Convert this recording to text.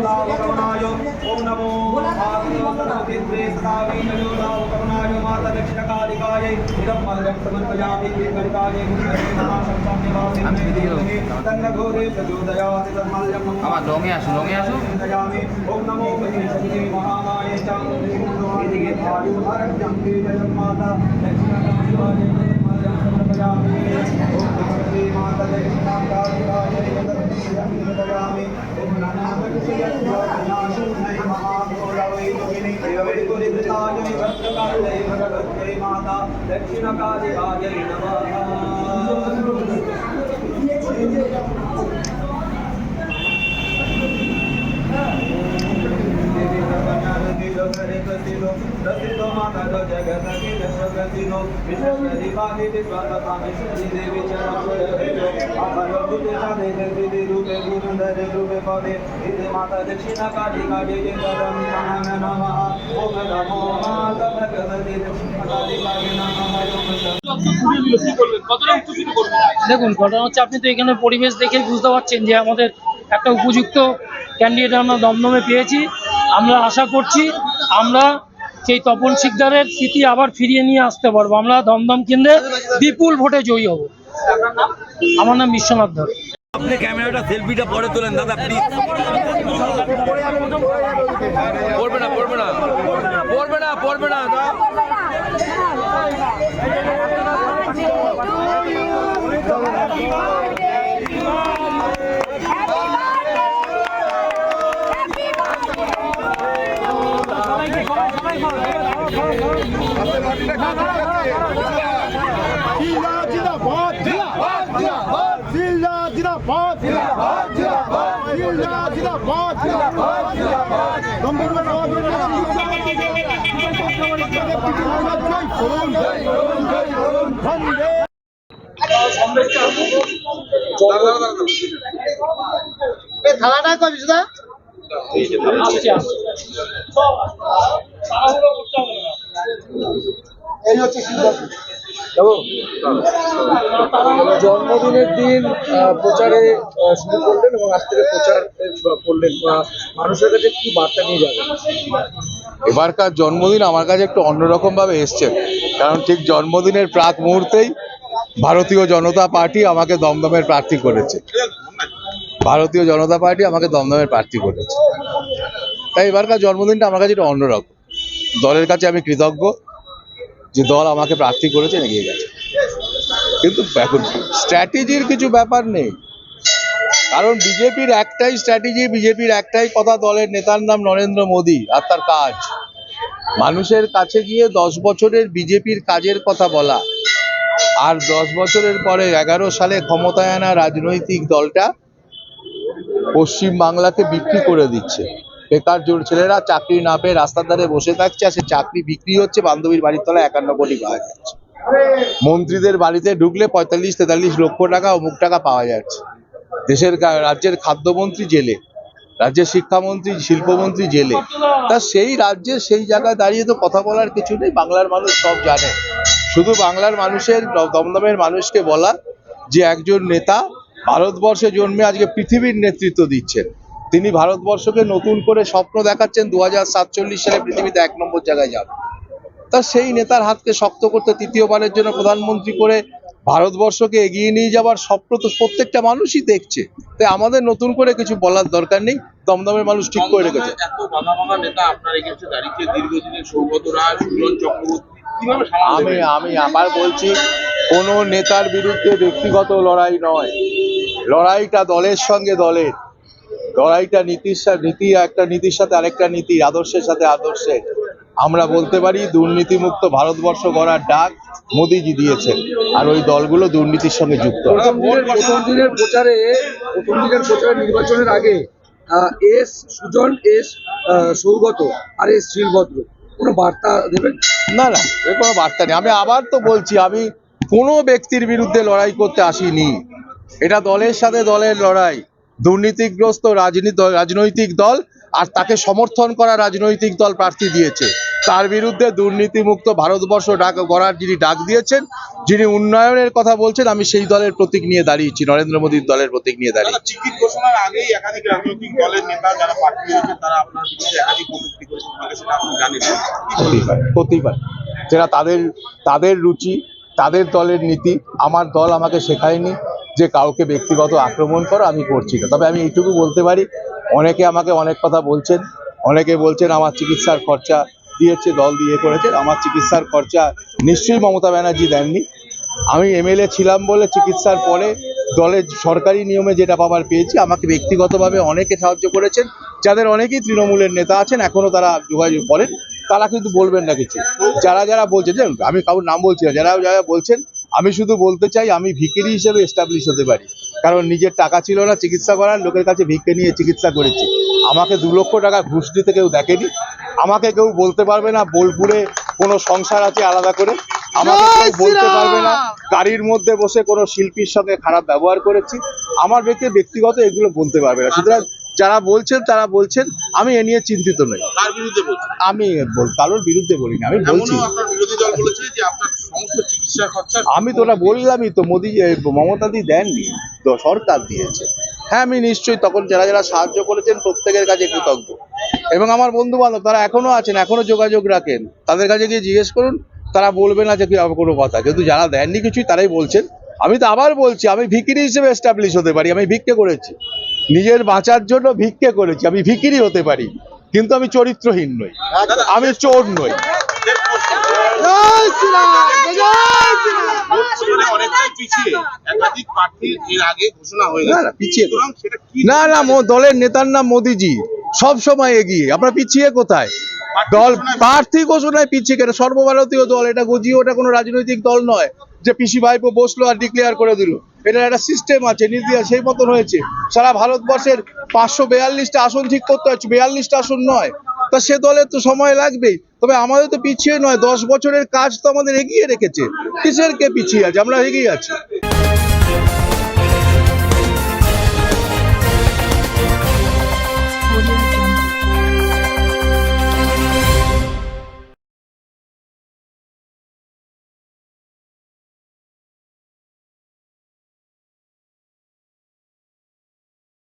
सदा करुणाय ओम नमो भारतीय सदा वीनयो नाम माता दक्षिणकालिकाय इदं मदरक्तमन्तयामि केकरिकाय तन्नघोरे प्रचोदयात् तन्मल्यं దక్షిణ కాళి రాజ నమ দেখুন ঘটনা হচ্ছে আপনি তো এখানে পরিবেশ দেখে বুঝতে পারছেন যে আমাদের একটা উপযুক্ত ক্যান্ডিডেট আমরা দমদমে পেয়েছি। আমরা আশা করছি আমরা সেই তপন শিকদারের স্মৃতি আবার ফিরিয়ে নিয়ে আসতে পারব। আমরা দমদম কেন্দ্রে বিপুল ভোটে জয়ী হব। আমার নাম বিশ্বনাথ ধর। আপনি ক্যামেরাটা সেলফিটা পরে তোলেন, দাদা প্লিজ থানাটা কবি সুদা আসছে। আসছে এই হচ্ছে সিদ্ধান্ত। জন্মদিনের দিন আহ, প্রচারে শুরু করলেন এবং আজ থেকে প্রচার করলেন। মানুষের কাছে কি বার্তা নিয়ে যাবেন? এবারকার জন্মদিন আমার কাছে একটু অন্যরকম ভাবে এসছে। কারণ ঠিক জন্মদিনের প্রাক মুহূর্তেই ভারতীয় জনতা পার্টি আমাকে দমদমের প্রার্থী করেছে। ভারতীয় জনতা পার্টি আমাকে দমদমের প্রার্থী করেছে। তাই এবারকার জন্মদিনটা আমার কাছে একটু অন্যরকম। দলের কাছে আমি কৃতজ্ঞ। যে দল আমাকে প্রার্থী করেছে এগিয়ে গেছে। কিন্তু এখন স্ট্র্যাটেজির কিছু ব্যাপার নেই। কারণ বিজেপির একটাই স্ট্র্যাটেজি, বিজেপির একটাই কথা দলের নেতার নাম নরেন্দ্র মোদী আর তার কাজ। মানুষের কাছে গিয়ে দশ বছরের বিজেপির কাজের কথা বলা। আর দশ বছরের পরে এগারো সালে ক্ষমতায় আনা রাজনৈতিক দলটা পশ্চিম বাংলাকে বিক্রি করে দিচ্ছে। বেকার জোর ছেলেরা চাকরি না পেয়ে রাস্তার ধারে বসে থাকছে আর সে চাকরি বিক্রি হচ্ছে, বান্ধবীর বাড়ির তলায় একান্ন কোটি পাওয়া যাচ্ছে। মন্ত্রীদের বাড়িতে ঢুকলে পঁয়তাল্লিশ, তেতাল্লিশ লক্ষ টাকা, অমুক টাকা পাওয়া যাচ্ছে। দেশের রাজ্যের খাদ্যমন্ত্রী জেলে, রাজ্যের শিক্ষামন্ত্রী, শিল্পমন্ত্রী জেলে। তা সেই রাজ্যে সেই জায়গায় দাঁড়িয়ে তো কথা বলার কিছু নেই, বাংলার মানুষ সব জানে। শুধু বাংলার মানুষের, দমদমের মানুষকে বলা যে একজন নেতা ভারতবর্ষে জন্মে আজকে পৃথিবীর নেতৃত্ব দিচ্ছেন। তিনি ভারতবর্ষকে নতুন করে স্বপ্ন দেখাচ্ছেন দু হাজার সাতচল্লিশ সালে পৃথিবীতে এক নম্বর জায়গায় যাবে তা সেই নেতার হাতকে শক্ত করতে তৃতীয়বারের জন্য প্রধানমন্ত্রী করে ভারতবর্ষকে এগিয়ে নিয়ে যাওয়ার স্বপ্ন তো প্রত্যেকটা মানুষই দেখছে। তাই আমাদের নতুন করে কিছু বলার দরকার নেই দমদমের মানুষ ঠিক করে রেখেছে। আমি আমি আবার বলছি কোনো নেতার বিরুদ্ধে ব্যক্তিগত লড়াই নয়। লড়াইটা দলের সঙ্গে দলের। লড়াইটা নীতির সাথে নীতি একটা নীতির সাথে আরেকটা নীতি আদর্শের সাথে আদর্শের। আমরা বলতে পারি দুর্নীতিমুক্ত ভারতবর্ষ গড়ার ডাক মোদিজি দিয়েছেন আর ওই দলগুলো দুর্নীতির সঙ্গে যুক্ত। প্রথম দিনের প্রচারে প্রথম দিনের প্রচারে নির্বাচনের আগে এস সুজন এস সৌগত আর এস শ্রীভদ্র কোনো বার্তা দেবেন? না না এর কোনো বার্তা নেই। আমি আবার তো বলছি আমি কোনো ব্যক্তির বিরুদ্ধে লড়াই করতে আসিনি। এটা দলের সাথে দলের লড়াই। দুর্নীতিগ্রস্ত রাজনীতি রাজনৈতিক দল আর তাকে সমর্থন করা রাজনৈতিক দল প্রার্থী দিয়েছে। তার বিরুদ্ধে দুর্নীতিমুক্ত ভারতবর্ষ ডাক গড়ার যিনি ডাক দিয়েছেন যিনি উন্নয়নের কথা বলছেন আমি সেই দলের প্রতীক নিয়ে দাঁড়িয়েছি নরেন্দ্র মোদীর দলের প্রতীক নিয়ে দাঁড়িয়েছি। টিকিট ঘোষণার আগেই একাধিক রাজনৈতিক দলের নেতা যারা প্রার্থী হয়েছে তারা আপনার বিরুদ্ধে একাধিক কটূক্তি করেছেন ফলে সেটা আপনি জানেন। কি হতেই পারে হতেই পারে যেটা তাদের তাদের রুচি তাদের দলের নীতি আমার দল আমাকে শেখায়নি যে কাউকে ব্যক্তিগত আক্রমণ করো আমি করছি না। তবে আমি এইটুকু বলতে পারি, অনেকে আমাকে অনেক কথা বলছেন, অনেকে বলছেন আমার চিকিৎসার খরচা দিয়েছে, দল দিয়ে করেছে, আমার চিকিৎসার খরচা নিশ্চয়ই মমতা ব্যানার্জি দেননি। আমি এমএলএ ছিলাম বলে চিকিৎসার পরে দলের সরকারি নিয়মে যেটা পাবার পেয়েছি, আমাকে ব্যক্তিগতভাবে অনেকে সাহায্য করেছেন, যাদের অনেকেই তৃণমূলের নেতা আছেন এখনও তারা যোগাযোগ করেন, তারা কিন্তু বলবেন না কিছু। যারা যারা বলছেন আমি কারোর নাম বলছি না, যারা যারা বলছেন আমি শুধু বলতে চাই আমি ভিকিরি হিসেবে এস্টাবলিশ হতে পারি। কারণ নিজের টাকা ছিল না চিকিৎসা করার লোকের কাছে ভিক্ষে নিয়ে চিকিৎসা করেছি। আমাকে দু লক্ষ টাকা ঘুষ দিতে কেউ দেখেনি। আমাকে কেউ বলতে পারবে না বোলপুরে কোনো সংসার আছে আলাদা করে। আমাকে কেউ বলতে পারবে না গাড়ির মধ্যে বসে কোনো শিল্পীর সঙ্গে খারাপ ব্যবহার করেছি। আমার ব্যক্তি ব্যক্তিগত এগুলো বলতে পারবে না। সুতরাং যারা বলছেন তারা বলছেন আমি এ নিয়ে চিন্তিত নই। কার বিরুদ্ধে বলছেন? আমি বল- কারোর বিরুদ্ধে বলিনি আমি বলছি। আমি তো ওটা বললামই তো মোদি মমতাদি দেননি তো সরকার দিয়েছে। হ্যাঁ আমি নিশ্চয়ই তখন যারা যারা সাহায্য করেছেন প্রত্যেকের কাছে কৃতজ্ঞ। এবং আমার বন্ধু বান্ধব তারা এখনও আছেন এখনও যোগাযোগ রাখেন তাদের কাছে গিয়ে জিজ্ঞেস করুন তারা বলবে না যে কি কোনো কথা? কিন্তু যারা দেননি কিছুই তারাই বলছেন। আমি তো আবার বলছি আমি ভিকিরি হিসেবে এস্টাবলিশ হতে পারি আমি ভিক্ষে করেছি। নিজের বাঁচার জন্য ভিক্ষে করেছি আমি ভিকিরি হতে পারি কিন্তু আমি চরিত্রহীন নই। আমি চোর নই। না, না, দলের নেতার নাম মোদিজি। সব সময় এগিয়ে। আমরা পিছিয়ে কোথায়? দল প্রার্থী ঘোষণায় পিছিয়ে কেন? সর্বভারতীয় দল এটা গজিয়ে ওটা কোনো রাজনৈতিক দল নয় যে পিসি ভাইপো বসল আর ডিক্লেয়ার করে দিল। এটার একটা সিস্টেম আছে আছে সেই মতন হয়েছে। সারা ভারতবর্ষের পাঁচশো বেয়াল্লিশটা আসন ঠিক করতে হচ্ছে বেয়াল্লিশটা আসন নয়। তা সে দলের তো সময় লাগবেই। তবে আমাদের তো পিছিয়ে নয়, দশ বছরের কাজ তো আমাদের এগিয়ে রেখেছে। কিসের কে পিছিয়ে আছে? আমরা এগিয়ে আছি।